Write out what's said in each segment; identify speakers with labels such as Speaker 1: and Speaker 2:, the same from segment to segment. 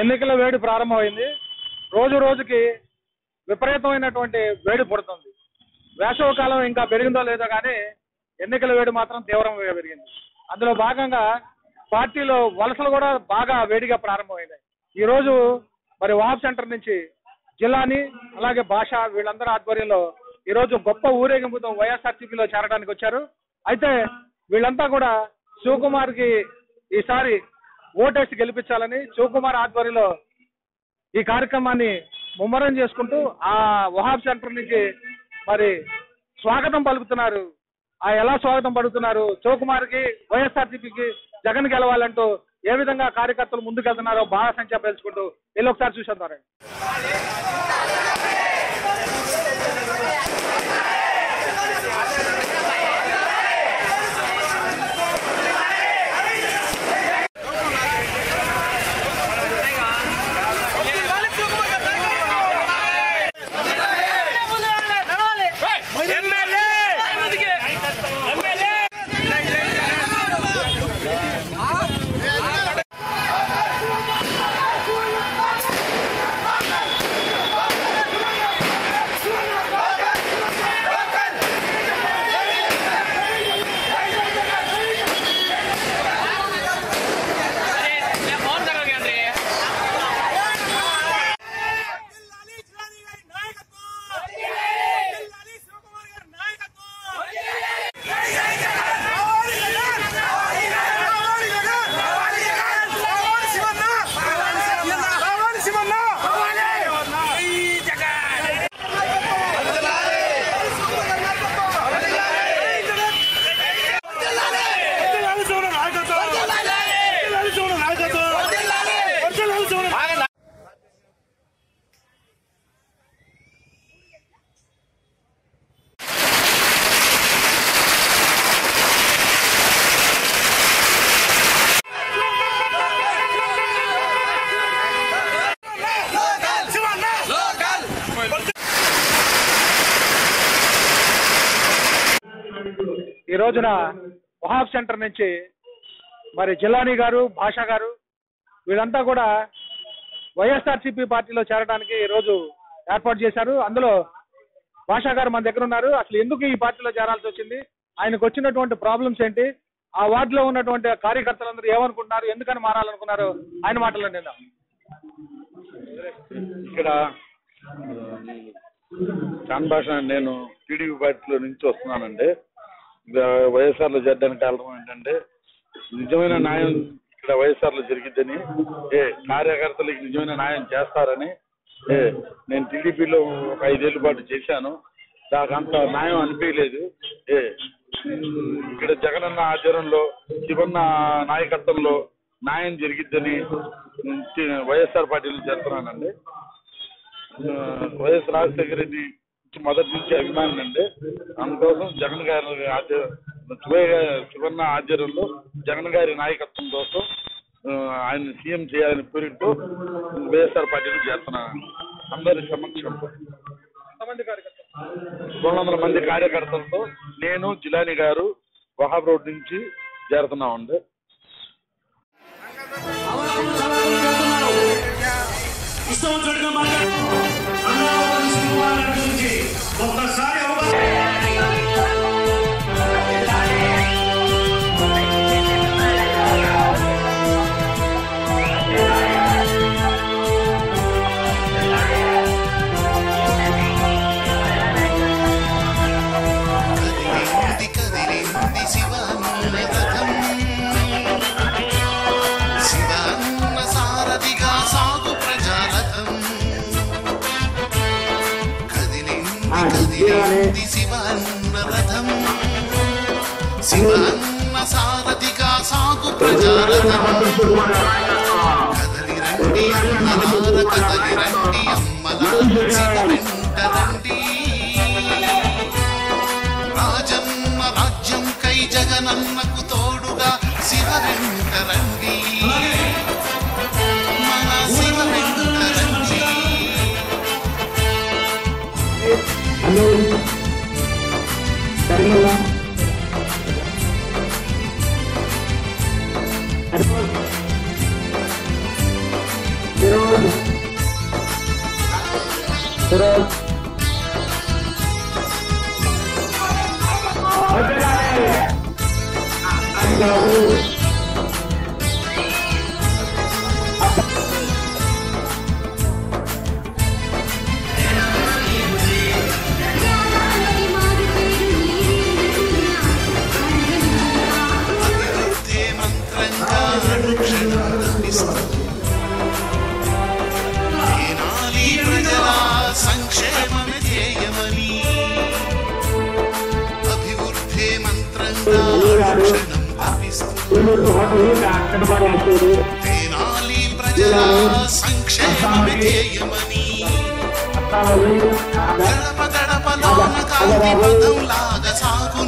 Speaker 1: ఎన్నికల వేడి ప్రారంభమైంది. రోజు రోజుకి విపరీతమైనటువంటి వేడి పుడుతుంది. వేసవ కాలం ఇంకా పెరిగిందో లేదో కానీ ఎన్నికల వేడి మాత్రం తీవ్రంగా పెరిగింది. అందులో భాగంగా పార్టీలో వలసలు కూడా బాగా వేడిగా ప్రారంభమైనాయి. ఈ రోజు మరి వాహబ్ సెంటర్ నుంచి జిల్లాని అలాగే భాష వీళ్ళందరూ ఆధ్వర్యంలో ఈ రోజు గొప్ప ఊరేగింపుతో వైఎస్ఆర్సీపీలో చేరడానికి వచ్చారు. అయితే వీళ్ళంతా కూడా శివకుమార్కి ఈసారి ఓటేసి గెలిపించాలని శివకుమార్ ఆధ్వర్యంలో ఈ కార్యక్రమాన్ని ముమ్మరం చేసుకుంటూ ఆ వహాబ్ సెంటర్ నుంచి మరి స్వాగతం పలుకుతున్నారు. ఆ ఎలా స్వాగతం పలుకుతున్నారు? శివకుమార్కి వైఎస్ఆర్సీపీకి జగన్ గెలవాలంటూ ఏ విధంగా కార్యకర్తలు ముందుకెళ్తున్నారో బాగా సంఖ్య పెంచుకుంటూ వీళ్ళు ఒకసారి చూసేద్దాం రోజున వహాబ్ సెంటర్ నుంచి మరి జిల్లాని గారు భాషా గారు వీళ్ళంతా కూడా వైఎస్ఆర్సీపీ పార్టీలో చేరడానికి ఈ రోజు ఏర్పాటు చేశారు. అందులో భాషా గారు మన దగ్గర ఉన్నారు. అసలు ఎందుకు ఈ పార్టీలో చేరాల్సి వచ్చింది? ఆయనకు వచ్చినటువంటి ప్రాబ్లమ్స్ ఏంటి? ఆ వార్డులో ఉన్నటువంటి కార్యకర్తలందరూ ఏమనుకుంటున్నారు? ఎందుకని మారాలనుకున్నారు ఆయన మాటలు నిన్న
Speaker 2: ఇక్కడ చాన్ భాష నేను టీడీపీ పార్టీలో నుంచి వస్తున్నానండి. వైఎస్ఆర్లో చేరడానికి కారణం ఏంటంటే నిజమైన న్యాయం ఇక్కడ వైఎస్ఆర్లో జరిగిద్దని ఏ కార్యకర్తలకి నిజమైన న్యాయం చేస్తారని ఏ నేను టీడీపీలో ఒక ఐదేళ్ళ పాటు చేశాను. నాకు అంత న్యాయం అనిపించలేదు. ఏ ఇక్కడ జగనన్న ఆధ్వర్యంలో శివన్న నాయకత్వంలో న్యాయం జరిగిద్దని వైఎస్ఆర్ పార్టీలో చేస్తున్నానండి. వైఎస్ రాజశేఖర రెడ్డి మొదటి నుంచి అభిమాని అండి. అందుకోసం జగన్ గారి శివన్న ఆధ్వర్యంలో జగన్ గారి నాయకత్వం కోసం ఆయన సీఎం చేయాలని కోరికతో వైఎస్ఆర్ పార్టీలో చేస్తున్నాను. అందరి సమక్షంలో. రెండు వందల మంది కార్యకర్తలతో నేను జిలాని గారు వహాబ్ రోడ్ నుంచి చేరుతున్నామండి.
Speaker 3: ఇష్టం ఒక్కసారి
Speaker 4: కదిలింది
Speaker 5: శివ రథం శివ సారథిగా సాగు ప్రజారథం. కదలి రండి అమ్మలార కదలి రండి అమ్మలార రండి. రాజన్న రాజ్యం కై జగనన్నకు తోడుగా శివ వెంట రండి. 嗯 ప్రజల సంక్షేమమే ధ్యేయమని గడప గడపలోన కాంతి పదం సాగు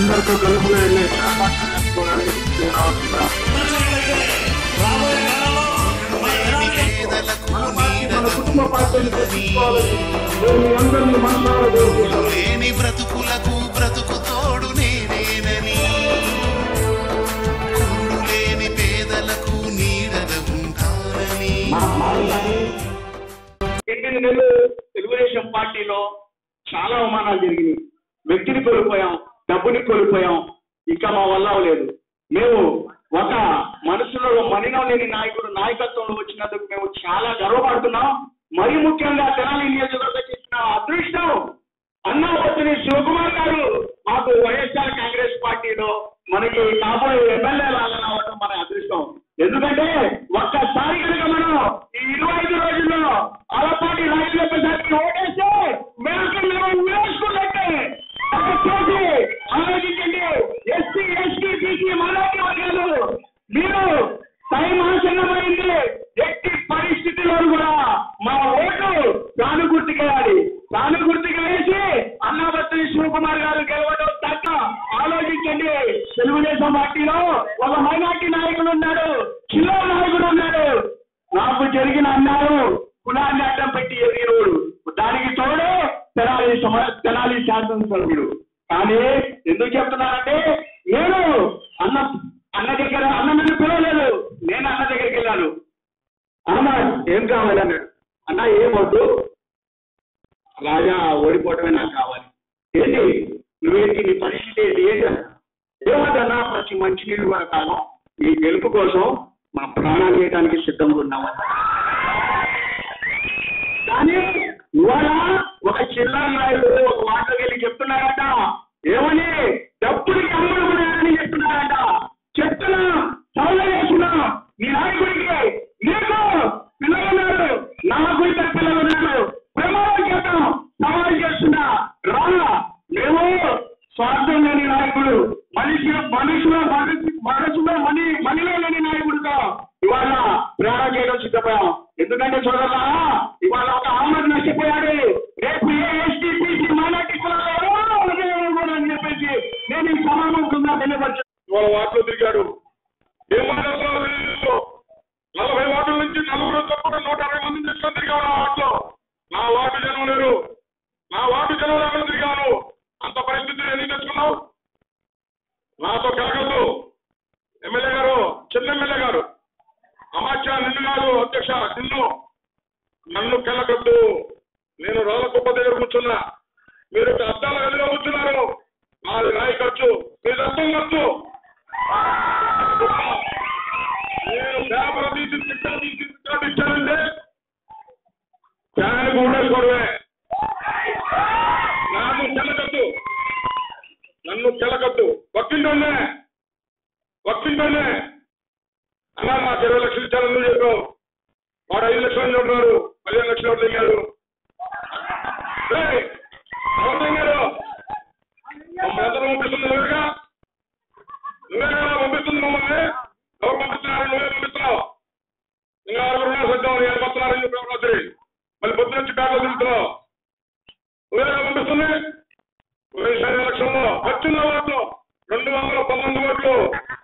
Speaker 6: అందరితో కలుపులో వెళ్ళే
Speaker 4: మన
Speaker 6: కుటుంబ
Speaker 5: లేని బ్రతుకులకు బ్రతుకు తోడు నేనేనని. కూడు లేని పేదలకు నీడగా ఉంటానని.
Speaker 6: తెలుగుదేశం పార్టీలో చాలా అవమానాలు జరిగినాయి. వ్యక్తిని కోల్పోయాం. డబ్బుని కోల్పోయాం. ఇంకా మా వల్ల లేదు మేము ఒక మనుషులలో మనినం లేని నాయకుడు నాయకత్వంలో వచ్చినందుకు మేము చాలా గర్వపడుతున్నాం. మరి ముఖ్యంగా తెనాలి నియోజకవర్గం ఇచ్చిన అదృష్టం అన్నాపతిని శివకుమార్ గారు మాకు వైఎస్ఆర్ కాంగ్రెస్ పార్టీలో మనకి కాబోయే ఎమ్మెల్యే లాగా రావడం మన అదృష్టం. ఎందుకంటే ఒక్కసారి కనుక మనం ఈ ఇరవై ఐదు రోజుల్లో అలపాటి రాజకీయ ప్రసాద్కి ఓటేస్తే మేము మేము వేసుకున్నట్టే దయచేసి ఆలోచించండి ఎస్సీ ఎస్టీ బీసీ మైనార్టీ వర్గాలు మీరు టైం ఆసన్నమైంది ఎట్టి పరిస్థితిలో కూడా మా ఓటు తాను గుర్తుకేయాలి తాను గుర్తుకు వేసి అన్నాబత్రి శివకుమార్ గారు గెలవడం తగ్గ ఆలోచించండి తెలుగుదేశం పార్టీలో ఒక మైనార్టీ నాయకుడు ఉన్నాడు చిన్న నాయకుడు ఉన్నాడు నాకు జరిగిన అన్నారు కులాన్ని అడ్డం పెట్టి ఎదిగినోడు దానికి తోడు తెనాలి సమ- తెనాలి శాసనసభ్యుడు కానీ ఎందుకు చెప్తున్నానంటే నేను అన్న అన్న దగ్గర అన్న నన్ను పిలవలేదు నేను అన్న దగ్గరికి వెళ్ళాను అన్న ఏం కావాలి అన్నాడు అన్న ఏం వద్దు రాజా ఓడిపోవటమే నాకు కావాలి ఏంటి నువ్వేంటి నీ పరిస్థితి ఏంటి ఏంటి అన్నాడు. ఏమన్నా ప్రతి మంచి నీళ్ళు కూడా ఈ గెలుపు కోసం మా ప్రాణాలు చేయడానికి సిద్ధంగా ఉన్నామని కానీ ఇవాళ ఒక చిల్లర నాయుడు ఒక వాటకి వెళ్ళి చెప్తున్నారట. ఏమని? డబ్బులకి అమ్ముడుకున్నారని చెప్తున్నారట చెప్తున్నా సౌలు చేస్తున్నా ఈ నాయకుడికి మీకు పిల్లలు ఉన్నారు నాకు
Speaker 7: పొద్దున వచ్చి బ్యాగ్లో తిరుగుతున్నావు నువ్వే వచ్చిన ఓట్లు రెండు వందల పంతొమ్మిది ఓట్లు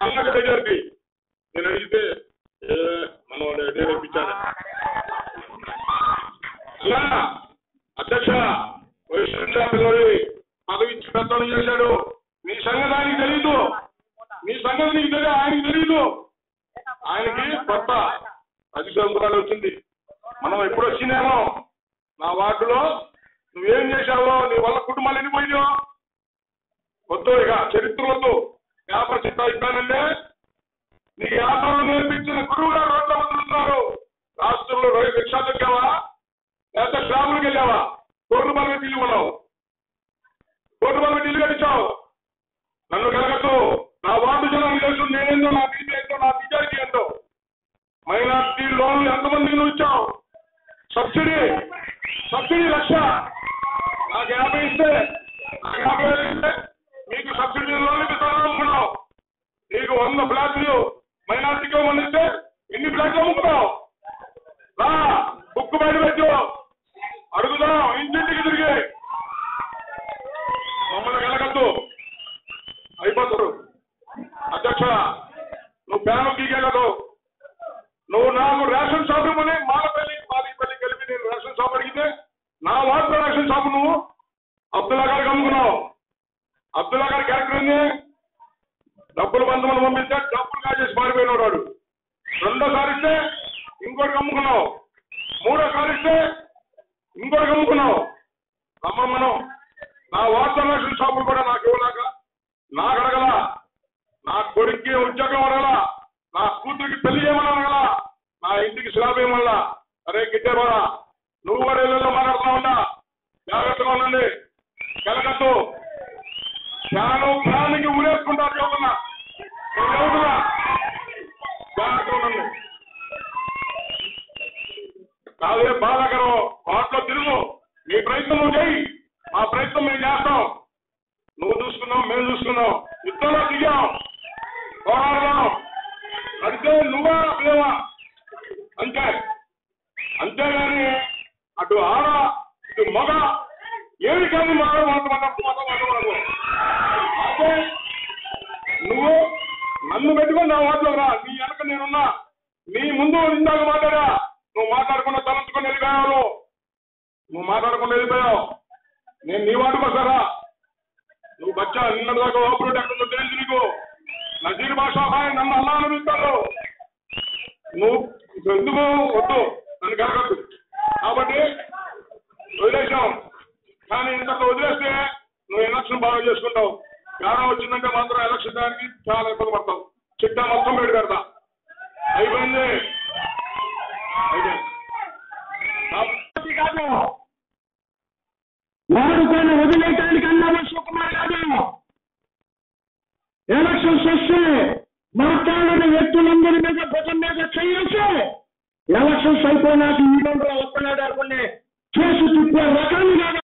Speaker 7: అన్నకు దగ్గరికి. నేను అడిగితే ఏ, నేర్పించాను అలా అధ్యక్ష వైఎస్ఆర్ పిల్లడి. పదవి ఇచ్చి పెద్దలు చేశాడు. మీ సంగతి ఆయనకి తెలీదు. మీ సంగతి నీకు తెలియదు ఆయనకి తెలీదు. ఆయనకి కొత్త పది సంవత్సరాలు వచ్చింది. మనం ఎప్పుడు వచ్చినేమో నా వార్డులో నువ్వేం చేశావో నీ వల్ల కుటుంబాలు ఎన్ని వద్దు ఇక చరిత్ర వద్దు వ్యాపార చిత్త ఇస్తానంటే నీ వ్యాపారం నేర్పించిన గురువు గారు రోడ్ల వదులుతున్నారు రాష్ట్రంలో రైతు రిక్షా దొక్కావా లేకపోతే గ్రాములకు వెళ్ళావా? కోర్టు బలం ఇల్లు కొన్నావు. కోర్టు బలం ఇల్లు కట్టించావు. నన్ను కలగట్టు నా వార్డు జనం తెలుసు నేనేందో నా బీజీ ఏంటో నా మెజారిటీ ఏంటో మైనార్టీ లోన్లు ఎంతమంది ఇచ్చావు? Subsidy subsidy lakh. నాకు యాభై ఇస్తే యాభై ఇస్తే మీకు సబ్సిడీ లోన్లు ఇస్తాను నీకు వంద ఫ్లాట్లు మైనార్టీకి వంద ఇస్తే ఎన్ని ఫ్లాట్లు అమ్ముకున్నావు రా బుక్ బయట పెట్టు. అడుగుదాం ఇంటింటికి తిరిగి. మమ్మల్ని వెళ్ళగద్దు అయిపోతారు. అధ్యక్ష నువ్వు ప్యాను గీగలదు నువ్వు నాకు రేషన్ షాపింగ్ ఇవ్వని కలిపి షాప్ అడిగితే నా వార్త ప్రొడక్షన్ షాప్ నువ్వు? అబ్దుల్లా గారికి అమ్ముకున్నావు. అబ్దుల్లా గారి క్యారెక్టర్ ఏంది? డబ్బులు బంధువులు పంపిస్తే డబ్బులు కాజేసి పారిపోయినాడు వాడు. రెండోసారి ఇస్తే ఇంకోటికి అమ్ముకున్నావు. మూడోసారి ఇస్తే ఇంకోటికి అమ్ముకున్నావు. అమ్మ మనం. నా వార్త ప్రొడక్షన్ షాపులు కూడా నాకు ఇవ్వలేక నాకు అడగల. నా కొడుక్కి ఉద్యోగం అడగల. నా కూతురికి పెళ్ళి చేయమని అడగల. నా ఇంటికి శ్లాభ ఏమల్లా అరే గిట్టేవాడా నువ్వు కూడా ఇళ్ళలో మాట్లాడుతూ ఉన్నా జాగ్రత్తగా ఉండండి. కలగద్దు ప్రాణం ప్రాణికి ఉరేసుకుంటారు చెబుతున్నా చెబుతున్నా జాగ్రత్తగా ఉండండి. కాదే బాధాకరం. వాటిలో తిరుగు. నీ ప్రయత్నం నువ్వు చేయి మా ప్రయత్నం మేము చేస్తాం. నువ్వు చూసుకున్నావు మేము చూసుకున్నాం. యుద్ధంలో దిగాం. పోరాడదాం. అడితే నువ్వా మేమా? అంతే. అంతేగాని అటు ఆడ ఇటు మగ. ఏడు కానీ మగ మాట మాట్లాడుతూ నువ్వు నన్ను పెట్టుకుని నా వాటిలో రా. నీ వెనక నేనున్నా. నీ ముందు ఇందాక మాట్లాడా. నువ్వు మాట్లాడకుండా తలంచుకొని వెళ్ళిపోయావు. నువ్వు మాట్లాడకుండా వెళ్ళిపోయావు. నేను నీ వాటికి వస్తారా నువ్వు బచ్చా నిన్నటిదాకా ఓపెన్ ఎక్కడ తెలుసు నీకు. నజీర్ బాషా హాయ్ నన్ను అల్లా అనిపిస్తాడు నువ్వు ఎందుకు వద్దు? నన్ను కలగద్దు. కాబట్టి వదిలేసాం కానీ ఇంతకు వదిలేస్తే నువ్వు ఎలక్షన్ బాగా చేసుకుంటావు. తేడా వచ్చిందంటే మాత్రం ఎలక్షన్ దానికి చాలా ఇబ్బంది పడతావు. చిట్టా మొత్తం పెట్టి పెడతా. అయిపోయింది.
Speaker 4: వాడుకొని వదిలేయటానికి అన్నాము సుకుమార్ కాదు. ఎలక్షన్స్ వస్తే మాట్లాడిన వ్యక్తులందరి మీద భుజం మీద చేయాల్సి ఎలక్షన్స్ అయిపోయినాక ఈ రోజు ఒక్కనాడు అనుకునే కేసు తిప్పే రకాన్ని కాదు.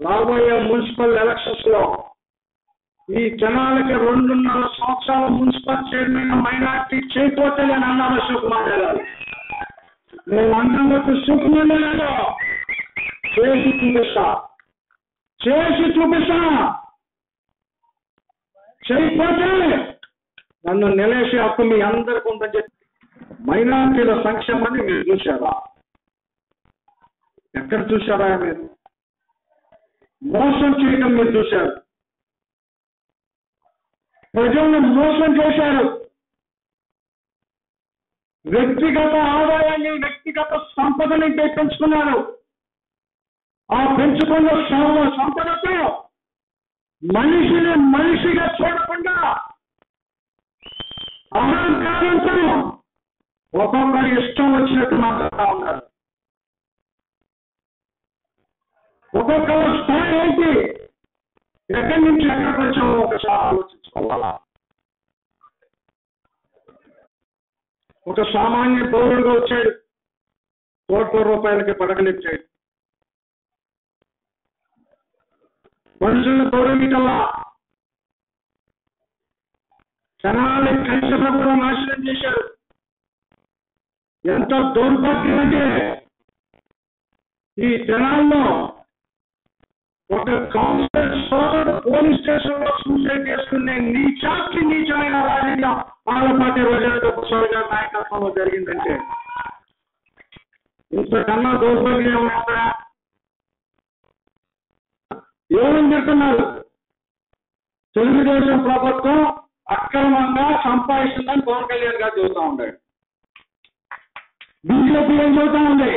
Speaker 4: రాబోయే మున్సిపల్ ఎలక్షన్స్లో ఈ జనాలకి రెండున్నర సంవత్సరాల మున్సిపల్ చైర్మన్ మైనార్టీ చేయకపోతే నేను అన్నాను సుకుమార్ గారు. నేను అన్నందుకు సుకుమార్ గారు చేసి చూపిస్తా. చేసి చూపిస్తా. చేయకపోతే నన్ను నిలేసి హక్కు మీ అందరికి ఉందని మైనార్టీల సంక్షేమాన్ని మీరు చూశారా? ఎక్కడ చూశారా మీరు? మోసం చేయడం మీరు చూశారు. ప్రజలను మోసం చేశారు. వ్యక్తిగత ఆదాయాన్ని వ్యక్తిగత సంపదని పెంచుకున్నారు. ఆ పెంచుకున్న సం- సంపదతో మనిషిని మనిషిగా చూడకుండా అహంకారంతో ఒక్కొక్కరు ఇష్టం వచ్చినట్టు మాట్లాడుతూ ఉన్నారు. ఒక్కొక్కరు స్థాయి ఏంటి? ఎక్కడి నుంచి ఎక్కడికి వచ్చామో ఒకసారి ఆలోచించుకోవాలా? ఒక సామాన్య పౌరుడుగా వచ్చాడు. కోట్ల రూపాయలకి పడగలిచ్చాడు మనుషులను గౌరవించాలా జనాల్ని కలిసిన కూడా నాశనం చేశారు ఎంత దౌర్భాగ్యం అంటే ఈ జనాల్లో ఒక కౌన్సిలర్ సోదరుడు పోలీస్ స్టేషన్లో సూసైడ్ చేసుకునే నీచాకి నీచమైన రాజకీయం ఆలపాటి రోజులతో గారి నాయకత్వంలో జరిగిందంటే ఇంతకన్నా దౌర్భాగ్యం ఏమన్నా ఏమని చెప్తున్నారు తెలుగుదేశం ప్రభుత్వం అక్రమంగా సంపాదిస్తుందని పవన్ కళ్యాణ్ గారు చెబుతా ఉన్నాడు. బీజేపీ ఏం చెబుతా ఉంది?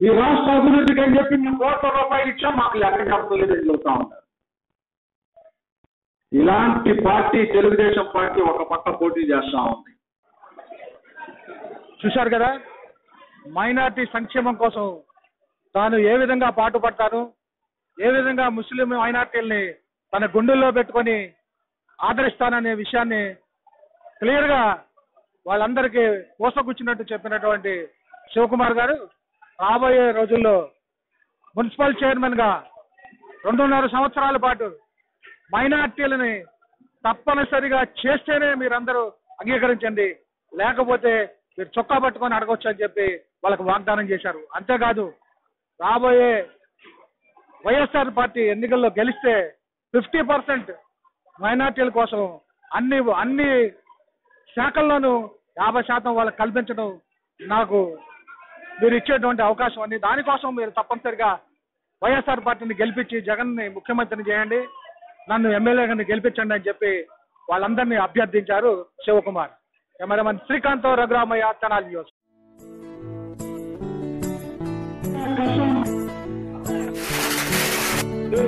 Speaker 4: ఈ రాష్ట్ర అభివృద్ధికి అని చెప్పి మేము కోట్ల రూపాయలు ఇచ్చాం మాకు లెక్క చెప్పలేదని చెబుతా ఉన్నారు. ఇలాంటి పార్టీ తెలుగుదేశం పార్టీ ఒక పక్క పోటీ చేస్తా ఉంది.
Speaker 1: చూశారు కదా? మైనార్టీ సంక్షేమం కోసం తాను ఏ విధంగా పాటుపడతాను ఏ విధంగా ముస్లిం మైనార్టీల్ని తన గుండెల్లో పెట్టుకొని ఆదరిస్తాననే విషయాన్ని క్లియర్గా వాళ్ళందరికీ పోసకొచ్చినట్టు చెప్పినటువంటి శివకుమార్ గారు రాబోయే రోజుల్లో మున్సిపల్ చైర్మన్గా రెండున్నర సంవత్సరాల పాటు మైనార్టీలని తప్పనిసరిగా చేస్తేనే మీరందరూ అంగీకరించండి. లేకపోతే మీరు చొక్కా పట్టుకొని అడగవచ్చు అని చెప్పి వాళ్ళకు వాగ్దానం చేశారు. అంతేకాదు రాబోయే వైఎస్ఆర్ పార్టీ ఎన్నికల్లో గెలిస్తే ఫిఫ్టీ పర్సెంట్ మైనార్టీల కోసం అన్ని అన్ని శాఖల్లోనూ యాభై శాతం వాళ్ళకి కల్పించడం నాకు మీరు ఇచ్చేటువంటి అవకాశం అని దానికోసం మీరు తప్పనిసరిగా వైఎస్ఆర్ పార్టీని గెలిపించి జగన్ని ముఖ్యమంత్రిని చేయండి. నన్ను ఎమ్మెల్యేగా గెలిపించండి అని చెప్పి వాళ్ళందరినీ అభ్యర్థించారు Shivakumar. Cameraman Srikanth Raghuramaiah Tenali
Speaker 4: news.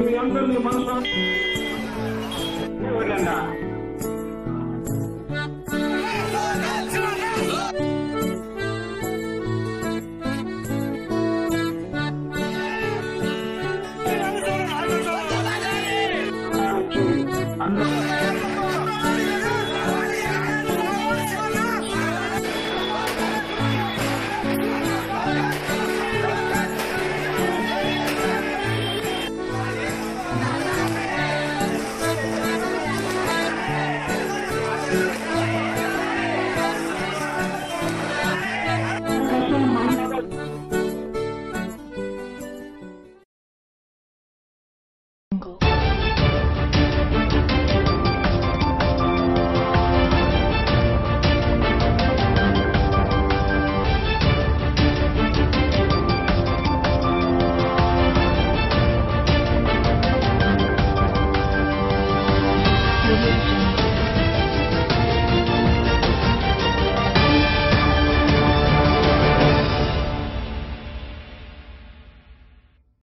Speaker 4: మీ అందరినీ మనసు